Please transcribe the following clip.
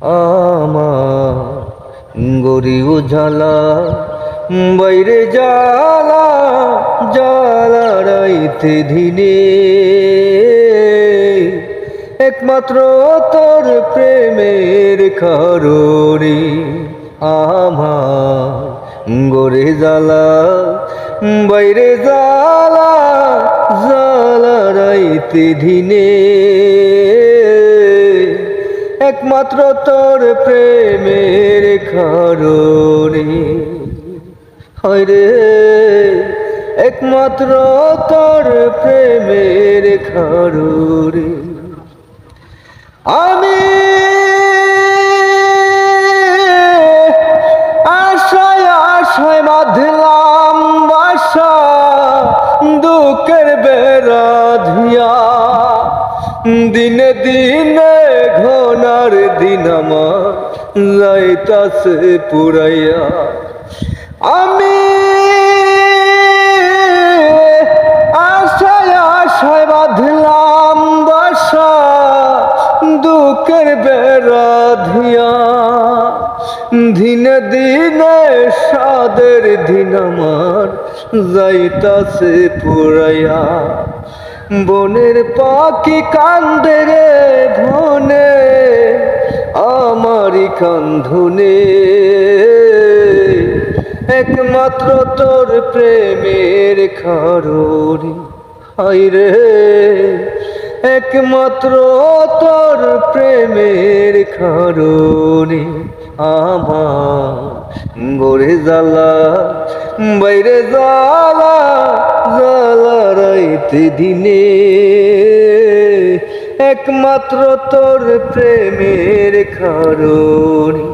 আমার গরি উজালা বাইরে জালা জালা রাইতে দিনে। একমাত্র তোর প্রেমের কারণে আমার গরে জালা বাইরে জালা জালা রাইতে দিনে। একমাত্র তোর প্রেমের কারণে। হয় রে, একমাত্র তোর প্রেমের কারণে। আমি আশায় আশায় বাঁধলাম বাসা, দুঃখের বেড়া ধিয়া দিনে দিনে ঘনার দিন আমার যাইতাছে পুরাইয়া। আমি আশায় আশায় বাঁধলাম বাসা, দুঃখের বেড়া ধিয়া দিনে দিনে সাদের দিন আমার যাইতাছে পুরাইয়া। বনের পাখি কান্দে রে ধনে, আমারই কান্ধনে। একমাত্র তোর প্রেমের কারণে। হাই রে, একমাত্র তোর প্রেমের কারণে আমার গরে জ্বালা বাইরে জ্বালা জ্বালা রাইতে দিনে। একমাত্র তোর প্রেমের কারণে।